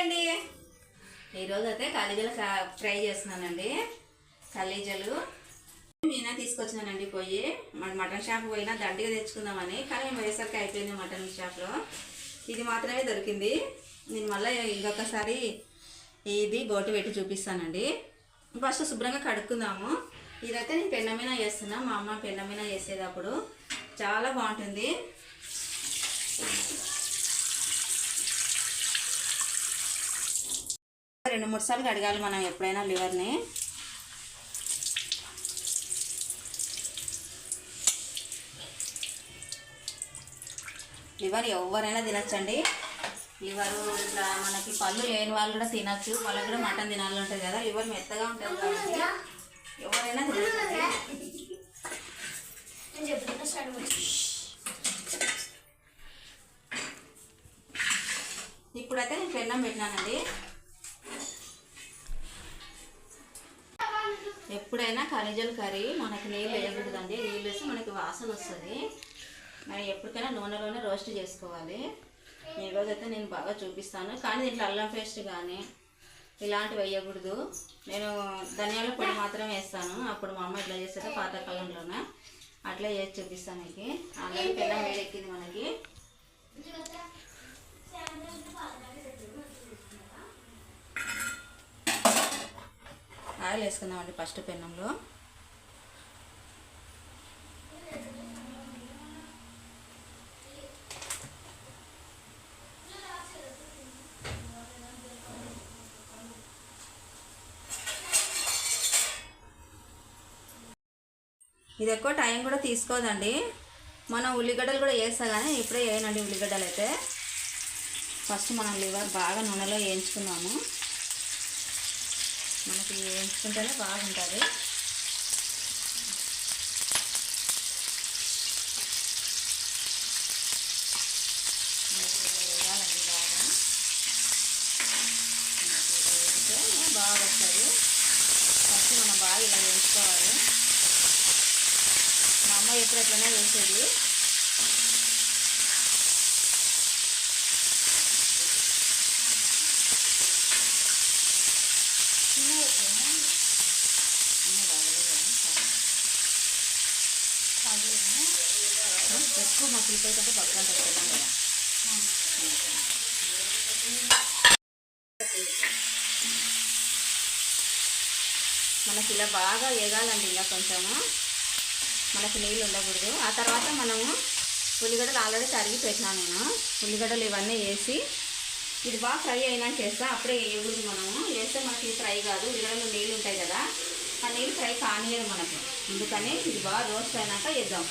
అండి. ఈరోజు అయితే ఖాళీజలు ఫ్రై చేస్తున్నానండి. ఖాళీజలు నేనే తీసుకొచ్చినానండి పోయి. మన మటన్ షాప్ పోయినా దండిగా తెచ్చుకుందామని కానీ మేము వేసరికి అయిపోయింది మటన్ షాప్లో. ఇది మాత్రమే దొరికింది. నేను మళ్ళీ ఇంకొకసారి ఇది బోటు పెట్టి చూపిస్తానండి. ఫస్ట్ శుభ్రంగా కడుక్కుందాము. ఇదైతే నేను పెన్న మీద చేస్తున్నా మా అమ్మ పెన్న మీద చేసేటప్పుడు చాలా బాగుంటుంది. రెండు మూడు సార్లు కడగాలి మనం ఎప్పుడైనా లివర్ని. లివర్ ఎవరైనా తినచ్చండి. లివర్ ఇట్లా మనకి పళ్ళు లేని వాళ్ళు కూడా తినచ్చు. వాళ్ళకి కూడా మటన్ తినాలి ఉంటుంది కదా. లివర్ మెత్తగా ఉంటుంది కాబట్టి ఎవరైనా ఇప్పుడైతే నేను పెన్నం పెట్టినానండి. ఎప్పుడైనా ఖనిజాలు కర్రీ మనకి నీళ్ళు వేయకూడదండి నీళ్ళు వేస్తే మనకి వాసన వస్తుంది. మనం ఎప్పటికైనా నూనెలోనే రోస్ట్ చేసుకోవాలి. ఈ నేను బాగా చూపిస్తాను. కానీ దీంట్లో అల్లం పేస్ట్ కానీ ఇలాంటివి వేయకూడదు. నేను ధనియాల పొడి మాత్రం వేస్తాను. అప్పుడు మా అమ్మ ఇట్లా చేస్తే పాతకాలంలోనే అట్లా చేసి చూపిస్తాను మీకు. ఆల్రెడీ పిల్ల వేడెక్కింది మనకి. ఆయిల్ వేసుకుందామండి ఫస్ట్ పెన్నంలో. ఇది ఎక్కువ టైం కూడా తీసుకోదండి. మనం ఉల్లిగడ్డలు కూడా వేస్తా కానీ ఇప్పుడే వేయనండి ఉల్లిగడ్డలు అయితే ఫస్ట్ మనం లివర్ బాగా నూనెలో వేయించుకున్నాము మనకి వేయించుకుంటేనే బాగుంటుంది. వేయాలండి బాగా. మనకి బాగా వస్తుంది ఫస్ట్ మనం బాగా ఇలా వేయించుకోవాలి. మా అమ్మ ఎప్పుడు ఎట్లనే వేసేది. ఎక్కువ కంటే పక్కన పెట్టుకున్నాం కదా మనకి ఇలా బాగా వేగాలండి ఇంకా కొంచెము. మనకి నీళ్ళు ఉండకూడదు. ఆ తర్వాత మనము ఉల్లిగడ్డలు ఆల్రెడీ తరిగి పెట్టినాను నేను. ఉల్లిగడ్డలు ఇవన్నీ వేసి ఇది బాగా ఫ్రై అయినాక చేస్తా అప్పుడే వేయకూడదు మనము. వేస్తే మనకి ఫ్రై కాదు. ఉల్లిగడ్డలు నీళ్ళు ఉంటాయి కదా. ఆ నీళ్ళు ఫ్రై కానియదు మనకు. అందుకని ఇది బాగా రోస్ట్ అయినాక వేద్దాం.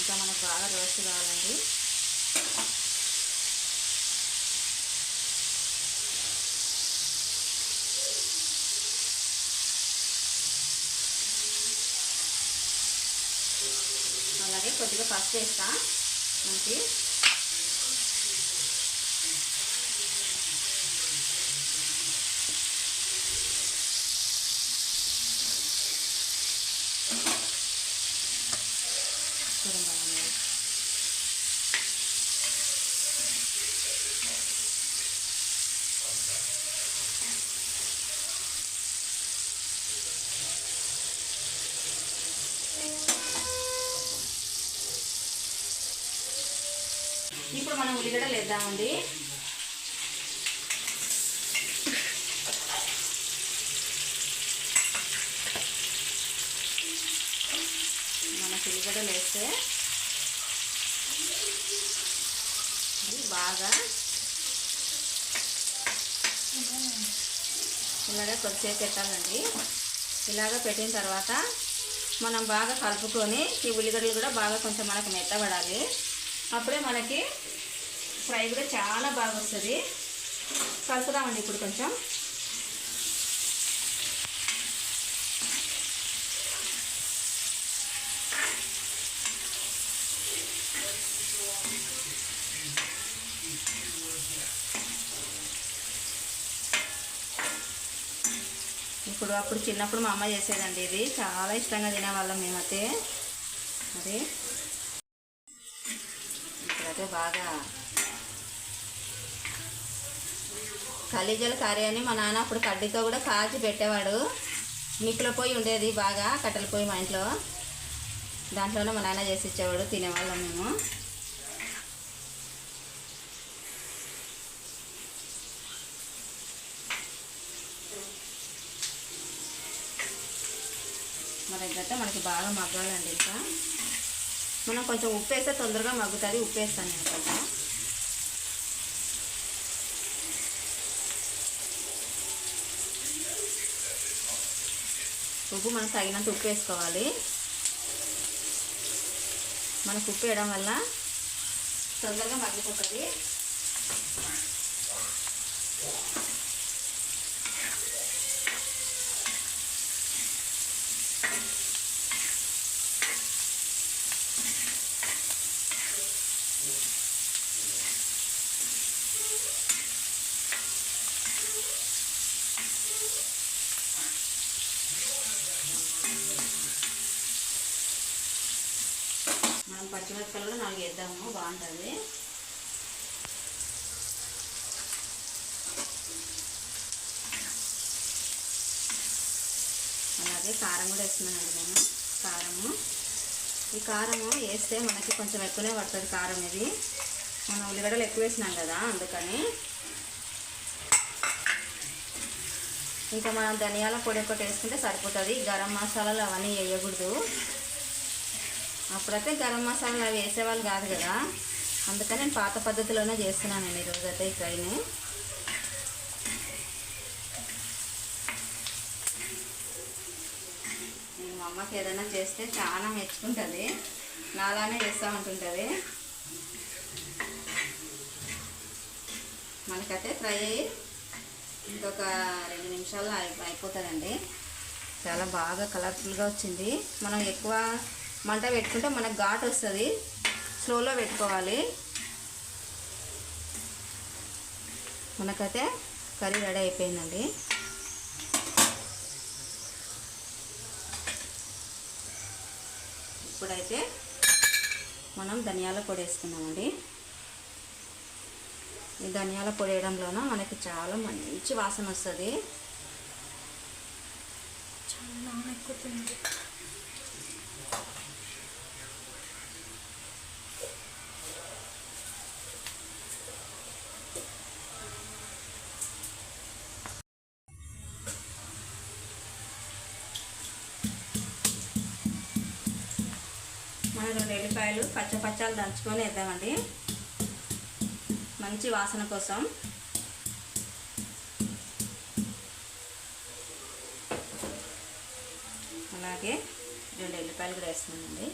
ఇంకా మనకు బాగా రోస్ట్ కావాలండి. అలాగే కొద్దిగా పసుపు వేస్తా. మంచి గరం మసాలా. ఇప్పుడు మనం ఉల్లిగడ్డలు మన ఉల్లిగడ్డలు వేస్తే బాగా ఇలాగ కొద్దిసేపు పెట్టాలండి. ఇలాగ పెట్టిన తర్వాత మనం బాగా కలుపుకొని ఈ ఉల్లిగడ్డలు కూడా బాగా కొంచెం మనకు మెత్తబడాలి. అప్పుడే మనకి ఫ్రై కూడా చాలా బాగా వస్తుంది. కలుపుదామండి ఇప్పుడు కొంచెం. ఇప్పుడు అప్పుడు చిన్నప్పుడు మా అమ్మ చేసేదండి ఇది. చాలా ఇష్టంగా తినేవాళ్ళం మేమైతే. అది ఇప్పుడైతే బాగా కలీజల కర్రీ అని మా నాన్న అప్పుడు కడ్డీతో కూడా కాల్చి పెట్టేవాడు. నిప్పుల పొయ్యి ఉండేది బాగా కట్టెల పొయ్యి మా ఇంట్లో. దాంట్లోనే మా నాన్న చేసి ఇచ్చేవాడు తినేవాళ్ళం మేము. మరి ఏంటంటే మనకి బాగా మగ్గాలండి ఇంకా. మనం కొంచెం ఉప్పు వేస్తే తొందరగా మగ్గుతుంది ఉప్పు వేస్తాను నేను కొంచెం. ఉప్పు మనం తగినంత ఉప్పు వేసుకోవాలి. మనకు ఉప్పు వేయడం వల్ల తొందరగా మగ్గిపోతుంది మనం పచ్చిమిరపకాయలు కూడా నాలుగు వేద్దాము బాగుంటుంది అలాగే కారం కూడా వేస్తున్నానండి నేను. కారము. ఈ కారము వేస్తే మనకి కొంచెం ఎక్కువనే పడుతుంది కారం ఇది. మనం ఉల్లిగడ్డలు ఎక్కువ వేసినాం కదా అందుకని. ఇంకా మనం ధనియాల పొడి ఒకటి వేసుకుంటే సరిపోతుంది. గరం మసాలాలు అవన్నీ వేయకూడదు. అప్పుడైతే గరం మసాలా అవి వేసేవాళ్ళు కాదు కదా. అందుకని నేను పాత పద్ధతిలోనే చేస్తున్నాను నేను ఈరోజైతే ఈ ఫ్రైని నేను మా అమ్మకి ఏదైనా చేస్తే చాలా మెచ్చుకుంటుంది. నాలానే చేస్తూ ఉంటుంటుంది. మనకైతే ఫ్రై అయ్యి ఇంకొక రెండు నిమిషాల్లో అయిపోతుందండి. చాలా బాగా కలర్ఫుల్గా వచ్చింది. మనం ఎక్కువ మంట పెట్టుకుంటే మనకు ఘాట్ వస్తుంది. స్లోలో పెట్టుకోవాలి. మనకైతే కర్రీ రెడీ అయిపోయిందండి ఇప్పుడైతే మనం ధనియాల పొడి వేసుకున్నామండి ఈ ధనియాల పొడి వేయడంలోన మనకి చాలా మంచి వాసన వస్తుంది. చాలా ఎక్కుతుంది మనం రెండు ఎల్లిపాయలు పచ్చ పచ్చాలు దంచుకొని వేద్దామండి. మంచి వాసన కోసం. అలాగే రెండు ఎల్లిపాయలు కూడా వేస్తున్నానండి.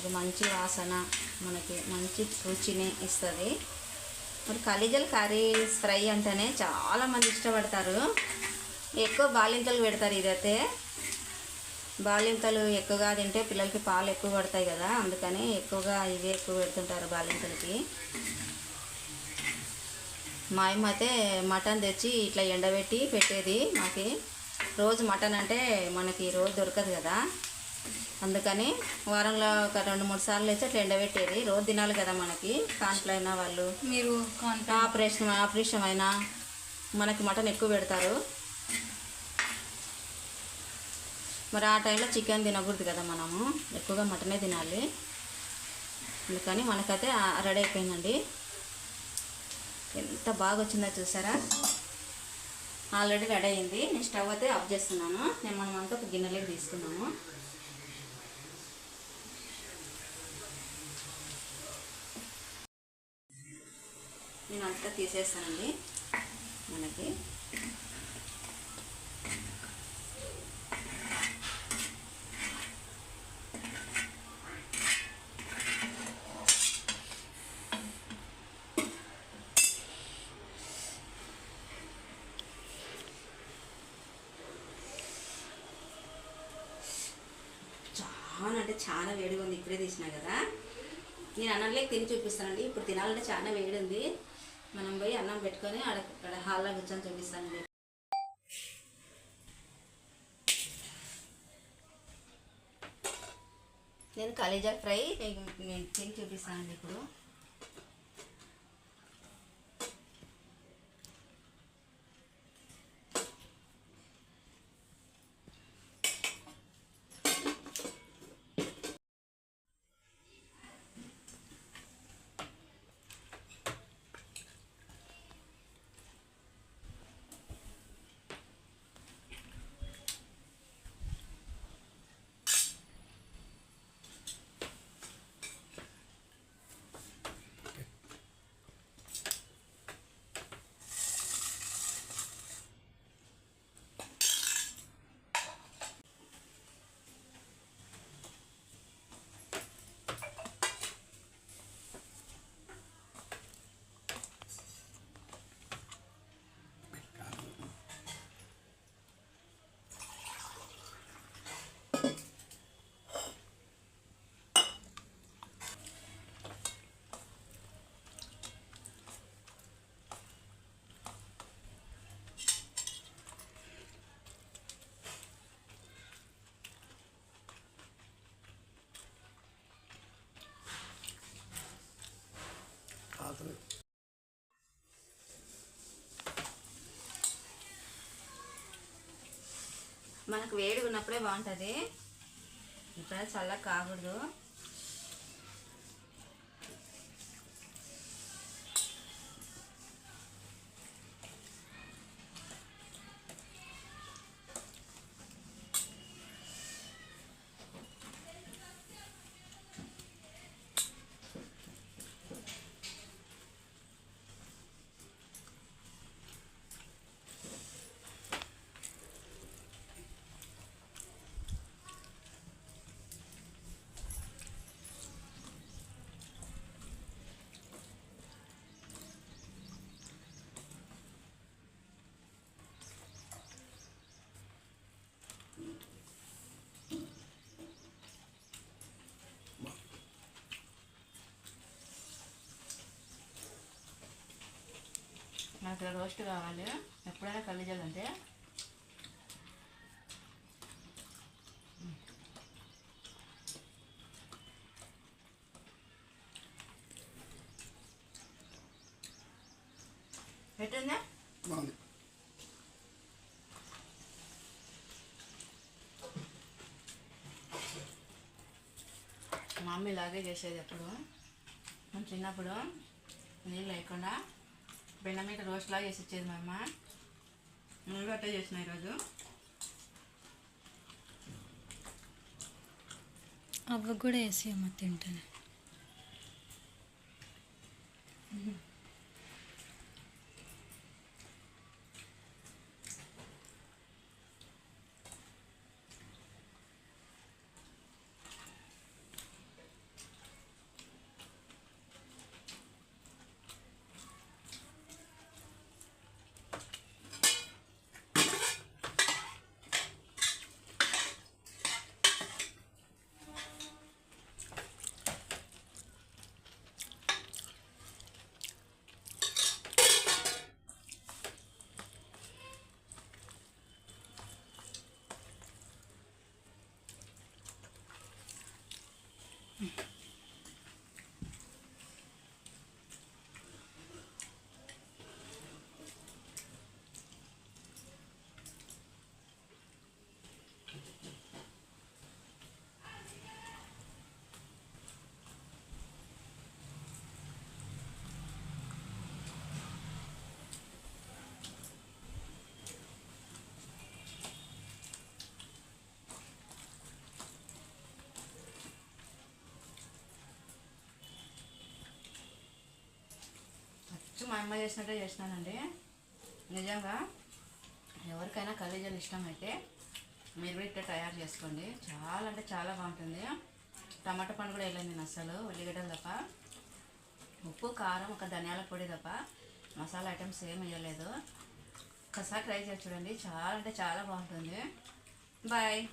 ఇది మంచి వాసన మనకి మంచి రుచిని ఇస్తుంది. మరి కలిజల కర్రీ ఫ్రై అంటేనే చాలామంది ఇష్టపడతారు. ఎక్కువ బాలింతలు పెడతారు ఇదైతే. బాలింతలు ఎక్కువగా తింటే పిల్లలకి పాలు ఎక్కువ పడతాయి కదా అందుకని ఎక్కువగా ఇవే ఎక్కువ పెడుతుంటారు బాలింతలకి. మా అమ్మ అయితే మటన్ తెచ్చి ఇట్లా ఎండబెట్టి పెట్టేది మాకి. రోజు మటన్ అంటే మనకి రోజు దొరకదు కదా. అందుకని వారంలో ఒక రెండు మూడు సార్లు వేసి అట్లా ఎండబెట్టేది. రోజు తినాలి కదా మనకి కాన్పులు అయినా వాళ్ళు. మీరు ఆపరేషన్ ఆపరేషన్ అయినా మనకి మటన్ ఎక్కువ పెడతారు. మరి ఆ టైంలో చికెన్ తినకూడదు కదా మనము. ఎక్కువగా మటనే తినాలి. అందుకని మనకైతే రెడీ అయిపోయిందండి. ఎంత బాగా వచ్చిందో చూసారా? ఆల్రెడీ రెడీ అయింది. నేను స్టవ్ అయితే ఆఫ్ చేస్తున్నాను. నేను మనం అంతా ఒక గిన్నెలోకి తీసుకున్నాము. నేను అంతా తీసేస్తానండి. మనకి. చాలా అంటే చాలా వేడిగా ఉంది ఇప్పుడే తీసినా కదా. నేను అన్నంలోకి తిని చూపిస్తానండి. ఇప్పుడు తినాలంటే చాలా వేడి ఉంది మనం పోయి అన్నం పెట్టుకొని ఆడ అక్కడ హాల్లో కూర్చొని చూపిస్తానండి. నేను కలేజా ఫ్రై? నేను తిని చూపిస్తానండి ఇప్పుడు. మనకు వేడిగా ఉన్నప్పుడే బాగుంటుంది. ఇప్పుడే చల్లగా కాకూడదు. ఇలా రోస్ట్ కావాలి. ఎప్పుడైనా అంటే పెట్టిందా బాగుంది. మా అమ్మ ఇలాగే చేసేది ఎప్పుడు. మేము చిన్నప్పుడు నీళ్ళు లేకుండా బెండ మీద రోస్ట్లా చేసి ఇచ్చేది మా అమ్మ. నేను అట్టే చేసిన ఈరోజు. అవ్వ కూడా వేసి అమ్మ తింటాను ఫస్ట్ మా అమ్మ చేసినట్టే చేసినానండి నిజంగా ఎవరికైనా కలేజీలు ఇష్టమైతే మీరు కూడా ఇట్లా తయారు చేసుకోండి. చాలా అంటే చాలా బాగుంటుంది. టమాటా పండు కూడా వేయలేదు నేను అసలు ఉల్లిగడ్డలు తప్ప. ఉప్పు కారం ఒక ధనియాల పొడి తప్ప. మసాలా ఐటమ్స్ ఏం వేయలేదు. ఒకసారి ట్రై చేసి చూడండి. చాలా అంటే చాలా బాగుంటుంది. బాయ్.